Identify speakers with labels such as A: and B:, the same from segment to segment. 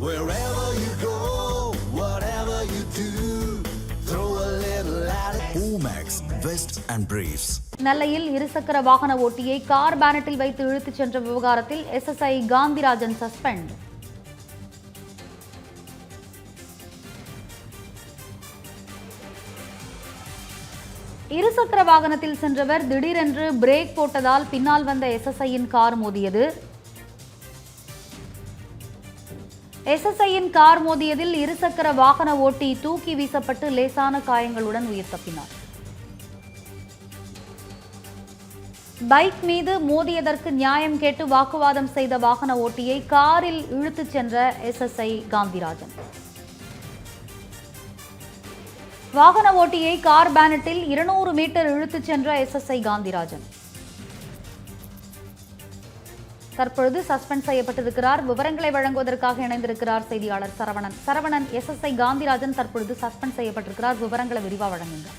A: Wherever you go, whatever you do, throw a little at it. Omax, Vest and Briefs.
B: நெல்லையில் இருசக்கர வாகன ஓட்டியை car பேனட்டில் வைத்து இழுத்துச் சென்ற விவகாரத்தில் எஸ்எஸ்ஐ காந்திராஜன் சஸ்பெண்ட் இருசக்கர வாகனத்தில் சென்றவர் திடீரென்று பிரேக் போட்டதால் பின்னால் வந்த எஸ்எஸ்ஐயின் கார் மோதியது எஸ்எஸ்ஐயின் கார் மோதியதில் இருசக்கர வாகன ஓட்டி தூக்கி வீசப்பட்டு லேசான காயங்களுடன் உயிர் தப்பினார். பைக் மீது மோதியதற்கு நியாயம் கேட்டு வாக்குவாதம் செய்த வாகன ஓட்டியை காரில் இழுத்துச் சென்ற எஸ்எஸ்ஐ காந்திராஜன். வாகன ஓட்டியை கார் பேனட்டில் இருநூறு மீட்டர் இழுத்துச் சென்ற எஸ்எஸ்ஐ காந்திராஜன். தற்பொழுது சஸ்பெண்ட் செய்யப்பட்டிருக்கிறார். விவரங்களை வழங்குவதற்காக இணைந்திருக்கிறார் செய்தியாளர் Saravanan. Saravanan S S I Gandhirajan தற்பொழுது சஸ்பெண்ட் செய்யப்பட்டிருக்கிறார். விவரங்களை விரிவாக வழங்குங்க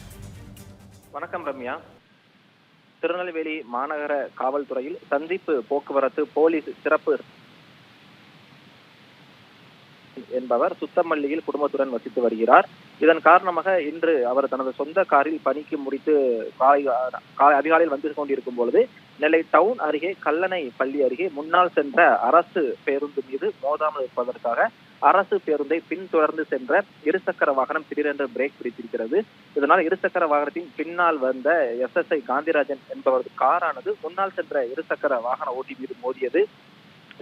C: வணக்கம் ரம்யா. திருநெல்வேலி மாநகர காவல்துறையில் சந்திப்பு போக்குவரத்து போலீஸ் சிறப்பு என்பவர் சுத்தமல்லியில் குடும்பத்துடன் வசித்து வருகிறார். இதன் காரணமாக இன்று அவர் தனது சொந்த காரில் பணிக்கு முடித்து காலை அதிகாலையில் வந்து கொண்டிருக்கும் பொழுது நெல்லை டவுன் அருகே கல்லணை பள்ளி அருகே முன்னால் சென்ற அரசு பேருந்து மீது மோதாமல் இருப்பதற்காக அரசு பேருந்தை பின்தொடர்ந்து சென்ற இருசக்கர வாகனம் திடீரென்று பிரேக் பிடித்திருக்கிறது. இதனால் இருசக்கர வாகனத்தின் பின்னால் வந்த எஸ் எஸ் ஐ காந்திராஜன் என்பவரது காரானது முன்னால் சென்ற இருசக்கர வாகன ஓட்டி மீது மோதியது.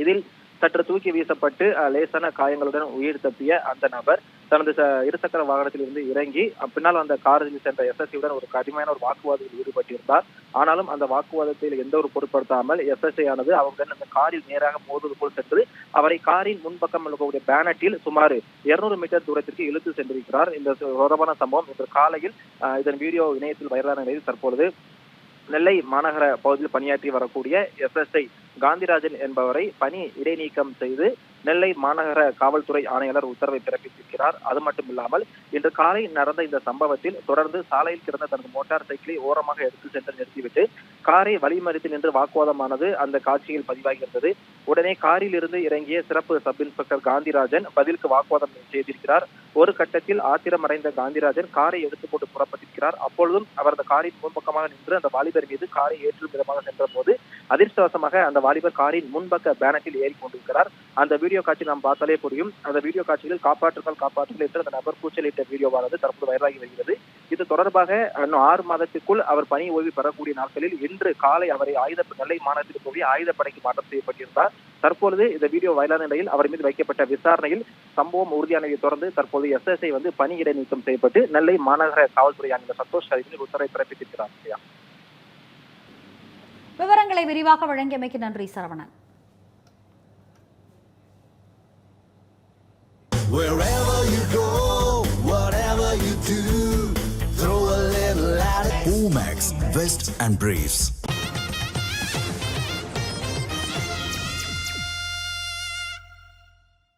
C: இதில் சற்று தூக்கி வீசப்பட்டு லேசான காயங்களுடன் உயிர் தப்பிய அந்த நபர் தனது ச- இருசக்கர வாகனத்தில் இருந்து இறங்கி பின்னால் அந்த காரில் சென்ற எஸ்எஸ்சியுடன் ஒரு கடுமையான ஒரு வாக்குவாதத்தில் ஈடுபட்டிருந்தார். ஆனாலும் அந்த வாக்குவாதத்தில் எந்த ஒரு பொருட்படுத்தாமல் எஸ்எஸ்ஐ ஆனது அவருடன் அந்த காரில் நேராக மோதுவது போல் சென்று அவரை காரின் முன்பக்கம் இருக்கக்கூடிய பேனட்டில் சுமார் 200 மீட்டர் தூரத்திற்கு இழுத்து சென்றிருக்கிறார். இந்த தொடர்பான சம்பவம் இன்று காலையில் இதன் வீடியோ இணையத்தில் வைரலான நிலையில் தற்பொழுது நெல்லை மாநகர பகுதியில் பணியாற்றி வரக்கூடிய எஸ்எஸ்ஐ காந்திராஜன் என்பவரை பணி இடைநீக்கம் செய்து நெல்லை மாநகர காவல்துறை ஆணையாளர் உத்தரவை பிறப்பித்திருக்கிறார். அது மட்டும் இல்லாமல் இன்று காலை நடந்த இந்த சம்பவத்தில் தொடர்ந்து சாலையில் கிடந்த தனது மோட்டார் சைக்கிளை ஓரமாக எடுத்து சென்று நிறுத்திவிட்டு காரை வழிமறித்து நின்று வாக்குவாதமானது அந்த காட்சியில் பதிவாகியிருந்தது. உடனே காரில் இருந்து இறங்கிய சிறப்பு சப் இன்ஸ்பெக்டர் காந்திராஜன் பதிலுக்கு வாக்குவாதம் செய்திருக்கிறார். ஒரு கட்டத்தில் ஆத்திரமடைந்த காந்திராஜன் காரை எடுத்துக்கொண்டு புறப்பட்டிருக்கிறார். அப்பொழுதும் அவர் அந்த காரின் முன்பக்கமாக நின்று அந்த வாலிபர் மீது காரை ஏற்றும் விதமாக சென்ற போது அதிர்ஷ்டவசமாக அந்த வாலிபர் காரின் முன்பக்க பேனட்டில் ஏறி கொண்டிருக்கிறார். அந்த வீடியோ காட்சி நாம் பார்த்தாலே புரியும். அந்த வீடியோ காட்சியில் காப்பாற்றுங்கள் காப்பாற்றுங்கள் என்று அந்த நபர் கூச்சலிட்ட வீடியோவானது தற்போது வைரலாகி வருகிறது. இது தொடர்பாக இன்னும் ஆறு மாதத்துக்குள் அவர் பணி ஓய்வு பெறக்கூடிய நாட்களில் இன்று காலை அவரை ஆயுத நெல்லை மாநிலத்தில் போய் ஆயுதப்படைக்கு மாற்றம் செய்யப்பட்டிருந்தார். தற்பொழுது இந்த வீடியோ வைரலான நிலையில் அவர் மீது வைக்கப்பட்ட விசாரணையில் சம்பவம் உறுதியானதை தொடர்ந்து தற்போது எஸ்எஸ்ஐ வந்து பணி இடைநீக்கம் செய்யப்பட்டு நெல்லை மாநகர காவல்துறை ஆணையர் சந்தோஷ் ஹரிஜன் உத்தரவை பிறப்பித்திருக்கிறார்?
B: விவரங்களை விரிவாக வழங்கியமைக்கு நன்றி Saravanan
A: Wherever you go, whatever you do, throw a little at it. Omax, Vest and Briefs.